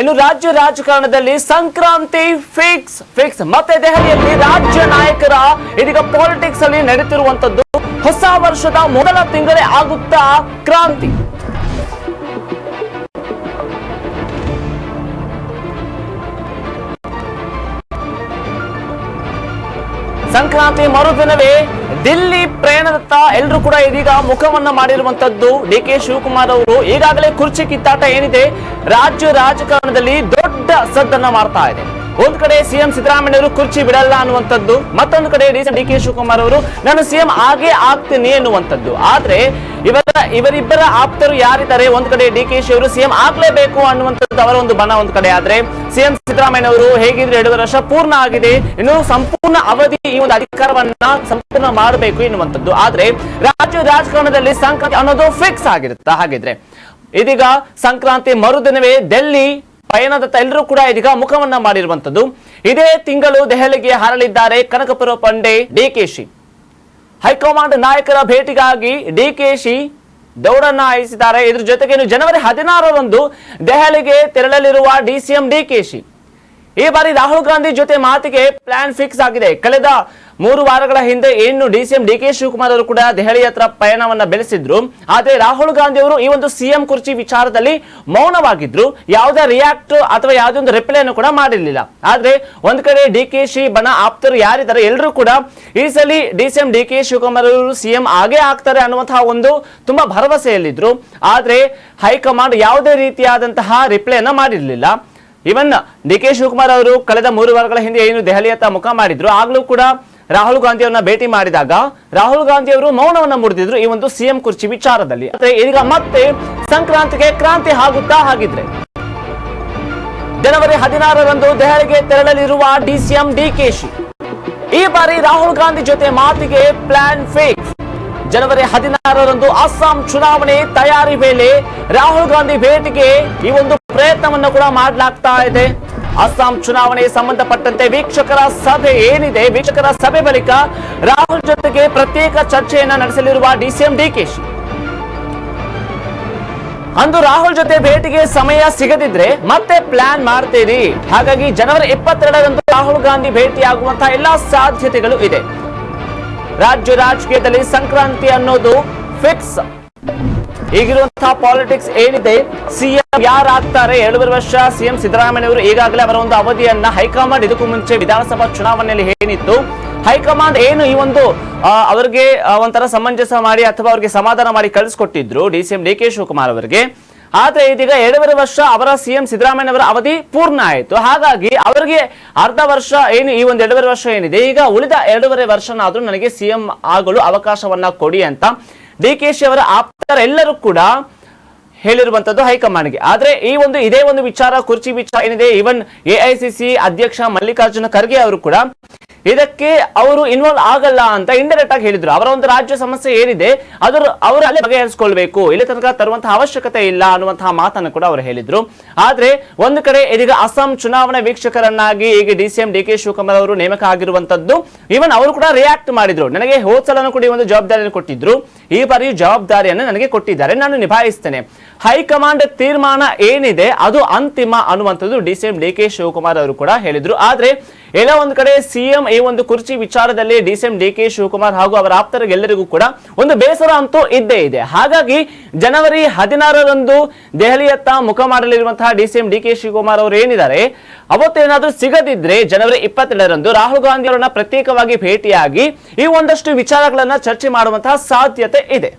ಇನ್ನು ರಾಜ್ಯ ರಾಜಕಾರಣದಲ್ಲಿ ಸಂಕ್ರಾಂತಿ ಫಿಕ್ಸ್ ಫಿಕ್ಸ್ ಮತ್ತೆ ದೆಹಲಿಯಲ್ಲಿ ರಾಜ್ಯ ನಾಯಕರ ಇದೀಗ ಪಾಲಿಟಿಕ್ಸ್ ಅಲ್ಲಿ ನಡೆಯುತ್ತಿರುವಂತದ್ದು ಹೊಸ ವರ್ಷದ ಮೊದಲ ತಿಂಗಳೇ ಆಗುತ್ತಾ ಕ್ರಾಂತಿ. ಸಂಕ್ರಾಂತಿ ಮರುದಿನವೇ ದಿಲ್ಲಿ ಪ್ರಯಾಣದತ್ತ ಎಲ್ಲರೂ ಕೂಡ ಇದೀಗ ಮುಖವನ್ನ ಮಾಡಿರುವಂತದ್ದು ಡಿ ಕೆ ಶಿವಕುಮಾರ್ ಅವರು. ಈಗಾಗಲೇ ಕುರ್ಚಿ ಕಿತ್ತಾಟ ಏನಿದೆ, ರಾಜ್ಯ ರಾಜಕಾರಣದಲ್ಲಿ ದೊಡ್ಡ ಸದ್ದನ್ನ ಮಾಡ್ತಾ ಇದೆ. ಒಂದ್ ಕಡೆ ಸಿಎಂ ಸಿದ್ದರಾಮಯ್ಯ ಅವರು ಕುರ್ಚಿ ಬಿಡಲ್ಲ ಅನ್ನುವಂಥದ್ದು, ಮತ್ತೊಂದು ಕಡೆ ಡಿ ಕೆ ಶಿವಕುಮಾರ್ ಅವರು, ನಾನು ಸಿಎಂ ಆಗೇ ಆಗ್ತೀನಿ ಎನ್ನುವಂಥದ್ದು ಆದ್ರೆ ಇವರ ಇವರಿಬ್ಬರ ಆಪ್ತರು ಯಾರಿದ್ದಾರೆ? ಒಂದ್ ಕಡೆ ಡಿ ಕೆ ಶಿ ಅವರು ಸಿಎಂ ಆಗ್ಲೇಬೇಕು ಅನ್ನುವಂಥದ್ದು ಅವರ ಒಂದು ಬಣ ಒಂದ್ ಕಡೆ. ಆದ್ರೆ ಸಿಎಂ ಸಿದ್ದರಾಮಯ್ಯ ಅವರು ಹೇಗಿದ್ರೆ ಎರಡು ವರ್ಷ ಪೂರ್ಣ ಆಗಿದೆ. ಇನ್ನು ಸಂಪೂರ್ಣ ಅವಧಿ ಈ ಒಂದು ಅಧಿಕಾರವನ್ನ ಸಂಪೂರ್ಣ ಮಾಡಬೇಕು ಎನ್ನುವಂಥದ್ದು. ಆದ್ರೆ ರಾಜ್ಯ ರಾಜಕಾರಣದಲ್ಲಿ ಸಂಕ್ರಾಂತಿ ಅನ್ನೋದು ಫಿಕ್ಸ್ ಆಗಿರುತ್ತೆ? ಹಾಗಿದ್ರೆ ಇದೀಗ ಸಂಕ್ರಾಂತಿ ಮರುದಿನವೇ ಡೆಲ್ಲಿ ಪಯಣದತ್ತ ಎಲ್ಲರೂ ಕೂಡ ಇದೀಗ ಮುಖವನ್ನ ಮಾಡಿರುವಂತದ್ದು ಇದೇ ತಿಂಗಳು ದೆಹಲಿಗೆ ಹರಳಿದ್ದಾರೆ ಕನಕಪುರ ಪಂಡೆ ಡಿಕೆಶಿ ಹೈಕಮಾಂಡ್ ನಾಯಕರ ಭೇಟಿಗಾಗಿ ಡಿಕೆಶಿ ದೌಡನ್ನ ಆಯಿಸಿದ್ದಾರೆ ಇದ್ರ ಜೊತೆಗೆ ಜನವರಿ ಹದಿನಾರರಂದು ದೆಹಲಿಗೆ ತೆರಳಲಿರುವ ಡಿಸಿಎಂ ಡಿಕೆಶಿ ಈ ಬಾರಿ ರಾಹುಲ್ ಗಾಂಧಿ ಜೊತೆ ಮಾತಿಗೆ ಪ್ಲಾನ್ ಫಿಕ್ಸ್ ಆಗಿದೆ. ಕಳೆದ ಮೂರು ವಾರಗಳ ಹಿಂದೆ ಏನು ಡಿಸಿಎಂ ಡಿ ಕೆ ಶಿವಕುಮಾರ್ ಅವರು ಕೂಡ ದೆಹಲಿ ಹತ್ರ ಪಯಣವನ್ನ ಬೆಳೆಸಿದ್ರು. ಆದ್ರೆ ರಾಹುಲ್ ಗಾಂಧಿ ಅವರು ಈ ಒಂದು ಸಿಎಂ ಕುರ್ಚಿ ವಿಚಾರದಲ್ಲಿ ಮೌನವಾಗಿದ್ರು. ಯಾವುದೇ ರಿಯಾಕ್ಟ್ ಅಥವಾ ಯಾವುದೇ ಒಂದು ಕೂಡ ಮಾಡಿರಲಿಲ್ಲ. ಆದ್ರೆ ಒಂದ್ ಕಡೆ ಡಿ ಕೆ ಶಿ ಬಣ ಆಪ್ತರು ಯಾರಿದ್ದಾರೆ ಎಲ್ಲರೂ ಕೂಡ ಈ ಸಲ D CM D K Shivakumar ಅವರು ಸಿಎಂ ಆಗೇ ಆಗ್ತಾರೆ ಅನ್ನುವಂತಹ ಒಂದು ತುಂಬಾ ಭರವಸೆಯಲ್ಲಿದ್ರು. ಆದ್ರೆ ಹೈಕಮಾಂಡ್ ಯಾವುದೇ ರೀತಿಯಾದಂತಹ ರಿಪ್ಲೈನ ಮಾಡಿರ್ಲಿಲ್ಲ. ಇವನ್ ಡಿ ಕೆ ಶಿವಕುಮಾರ್ ಅವರು ಕಳೆದ ಮೂರು ವಾರಗಳ ಹಿಂದೆ ಏನು ದೆಹಲಿಯತ್ತ ಮುಖ ಮಾಡಿದ್ರು, ಆಗ್ಲೂ ಕೂಡ ರಾಹುಲ್ ಗಾಂಧಿ ಅವರನ್ನ ಭೇಟಿ ಮಾಡಿದಾಗ ರಾಹುಲ್ ಗಾಂಧಿ ಅವರು ಮೌನವನ್ನ ಮುರಿದಿದ್ರು ಈ ಒಂದು ಸಿಎಂ ಕುರ್ಚಿ ವಿಚಾರದಲ್ಲಿ. ಈಗ ಮತ್ತೆ ಸಂಕ್ರಾಂತಿಗೆ ಕ್ರಾಂತಿ ಆಗುತ್ತಾ ಹಾಗಿದ್ರೆ? ಜನವರಿ ಹದಿನಾರರಂದು ದೆಹಲಿಗೆ ತೆರಳಲಿರುವ ಡಿಸಿಎಂ ಡಿಕೆಶಿ ಈ ಬಾರಿ ರಾಹುಲ್ ಗಾಂಧಿ ಜೊತೆ ಮಾತಿಗೆ ಪ್ಲಾನ್ ಫಿಕ್ಸ್ ಜನವರಿ ಹದಿನಾರರಂದು ಅಸ್ಸಾಂ ಚುನಾವಣೆ ತಯಾರಿ ವೇಳೆ ರಾಹುಲ್ ಗಾಂಧಿ ಭೇಟಿಗೆ ಈ ಒಂದು ಪ್ರಯತ್ನವನ್ನು ಕೂಡ ಮಾಡಲಾಗ್ತಾ ಇದೆ. ಅಸ್ಸಾಂ ಚುನಾವಣೆ ಸಂಬಂಧಪಟ್ಟಂತೆ ವೀಕ್ಷಕರ ಸಭೆ ಏನಿದೆ, ವೀಕ್ಷಕರ ಸಭೆ ಬಳಿಕ ರಾಹುಲ್ ಜೊತೆಗೆ ಪ್ರತ್ಯೇಕ ಚರ್ಚೆಯನ್ನ ನಡೆಸಲಿರುವ ಡಿಸಿಎಂ ಡಿಕೆಶಿ ಅಂದು ರಾಹುಲ್ ಜೊತೆ ಭೇಟಿಗೆ ಸಮಯ ಸಿಗದಿದ್ರೆ ಮತ್ತೆ ಪ್ಲಾನ್ ಮಾಡ್ತೀರಿ. ಹಾಗಾಗಿ ಜನವರಿ ಇಪ್ಪತ್ತೆರಡರಂದು ರಾಹುಲ್ ಗಾಂಧಿ ಭೇಟಿಯಾಗುವಂತಹ ಎಲ್ಲಾ ಸಾಧ್ಯತೆಗಳು ಇದೆ. ರಾಜ್ಯ ರಾಜಕೀಯದಲ್ಲಿ ಸಂಕ್ರಾಂತಿ ಅನ್ನೋದು ಫಿಕ್ಸ್ ಈಗಿರುವಂತಹ ಪಾಲಿಟಿಕ್ಸ್ ಏನಿದೆ ಸಿಎಂ ಯಾರಾಗ್ತಾರೆ ಎರಡೂವರೆ ವರ್ಷ ಸಿಎಂ ಸಿದ್ದರಾಮಯ್ಯ ಅವರು ಈಗಾಗಲೇ ಅವರ ಒಂದು ಅವಧಿಯನ್ನ ಹೈಕಮಾಂಡ್ ಇದಕ್ಕೂ ಮುಂಚೆ ವಿಧಾನಸಭಾ ಚುನಾವಣೆಯಲ್ಲಿ ಏನಿತ್ತು ಹೈಕಮಾಂಡ್ ಏನು ಈ ಒಂದು ಅವರಿಗೆ ಒಂಥರ ಸಮಂಜಸ ಮಾಡಿ ಅಥವಾ ಅವರಿಗೆ ಸಮಾಧಾನ ಮಾಡಿ ಕಳಿಸ್ಕೊಟ್ಟಿದ್ರು D C M D K Shivakumar ಅವರಿಗೆ. ಆದ್ರೆ ಇದೀಗ ಎರಡೂವರೆ ವರ್ಷ ಅವರ ಸಿಎಂ ಸಿದ್ದರಾಮಯ್ಯ ಅವರ ಅವಧಿ ಪೂರ್ಣ ಆಯಿತು. ಹಾಗಾಗಿ ಅವರಿಗೆ ಅರ್ಧ ವರ್ಷ ಏನು, ಈ ಒಂದು ಎರಡೂವರೆ ವರ್ಷ ಏನಿದೆ? ಈಗ ಉಳಿದ ಎರಡೂವರೆ ವರ್ಷನಾದ್ರೂ ನನಗೆ ಸಿಎಂ ಆಗಲು ಅವಕಾಶವನ್ನ ಕೊಡಿ ಅಂತ ಡಿ ಕೆ ಶಿ ಅವರ ಆಪ್ತರೆಲ್ಲರೂ ಕೂಡ ಹೇಳಿರುವಂತದ್ದು ಹೈಕಮಾಂಡ್ಗೆ. ಆದ್ರೆ ಈ ಒಂದು ಇದೇ ಒಂದು ವಿಚಾರ, ಕುರ್ಚಿ ವಿಚಾರ ಏನಿದೆ? ಇವನ್ ಎಐಸಿಸಿ ಅಧ್ಯಕ್ಷ ಮಲ್ಲಿಕಾರ್ಜುನ ಖರ್ಗೆ ಅವರು ಕೂಡ ಇದಕ್ಕೆ ಅವರು ಇನ್ವಾಲ್ವ್ ಆಗಲ್ಲ ಅಂತ ಇಂಡೈರೆಕ್ಟ್ ಆಗಿ ಹೇಳಿದ್ರು. ಅವರ ಒಂದು ರಾಜ್ಯ ಸಮಸ್ಯೆ ಏನಿದೆ, ಅದರ ಅವರು ಅಲ್ಲೇ ಬಗೆಹರಿಸಿಕೊಳ್ಬೇಕು. ಇಲ್ಲಿ ತನಕ ತರುವಂತಹ ಅವಶ್ಯಕತೆ ಇಲ್ಲ ಅನ್ನುವಂತಹ ಮಾತನ್ನು ಕೂಡ ಅವರು ಹೇಳಿದ್ರು. ಆದ್ರೆ ಒಂದು ಕಡೆ ಇದೀಗ ಅಸ್ಸಾಂ ಚುನಾವಣಾ ವೀಕ್ಷಕರನ್ನಾಗಿ ಈಗ D C M, D K Shivakumar ಅವರು ನೇಮಕ ಆಗಿರುವಂತದ್ದು ಈವನ್ ಅವರು ಕೂಡ ರಿಯಾಕ್ಟ್ ಮಾಡಿದ್ರು. ನನಗೆ ಹೋದ್ಸಲನ್ನು ಸಲನೂ ಕೂಡ ಒಂದು ಜವಾಬ್ದಾರಿಯನ್ನು ಕೊಟ್ಟಿದ್ರು. ಈ ಬಾರಿ ಜವಾಬ್ದಾರಿಯನ್ನು ನನಗೆ ಕೊಟ್ಟಿದ್ದಾರೆ. ನಾನು ನಿಭಾಯಿಸ್ತೇನೆ. ಹೈಕಮಾಂಡ್ ತೀರ್ಮಾನ ಏನಿದೆ, ಅದು ಅಂತಿಮ ಅನ್ನುವಂಥದ್ದು D C M, D K Shivakumar ಅವರು ಕೂಡ ಹೇಳಿದ್ರು. ಆದ್ರೆ ಎಲ್ಲ ಒಂದು ಕಡೆ ಸಿಎಂ ಈ ಒಂದು ಕುರ್ಚಿ ವಿಚಾರದಲ್ಲಿ ಡಿಸಿಎಂ ಡಿ ಕೆ ಶಿವಕುಮಾರ್ ಹಾಗೂ ಅವರ ಆಪ್ತರಿಗೆಲ್ಲರಿಗೂ ಕೂಡ ಒಂದು ಬೇಸರ ಅಂತೂ ಇದ್ದೇ ಇದೆ. ಹಾಗಾಗಿ ಜನವರಿ ಹದಿನಾರರಂದು ದೆಹಲಿಯತ್ತ ಮುಖ ಮಾಡಲಿರುವಂತಹ ಡಿಸಿಎಂ ಡಿ ಕೆ ಶಿವಕುಮಾರ್ ಅವರು ಏನಿದ್ದಾರೆ? ಅವತ್ತೇನಾದರೂ ಸಿಗದಿದ್ರೆ ಜನವರಿ ಇಪ್ಪತ್ತೆರಡರಂದು ರಾಹುಲ್ ಗಾಂಧಿ ಅವರನ್ನ ಪ್ರತ್ಯೇಕವಾಗಿ ಭೇಟಿಯಾಗಿ ಈ ಒಂದಷ್ಟು ವಿಚಾರಗಳನ್ನ ಚರ್ಚೆ ಮಾಡುವಂತಹ ಸಾಧ್ಯತೆ ಇದೆ.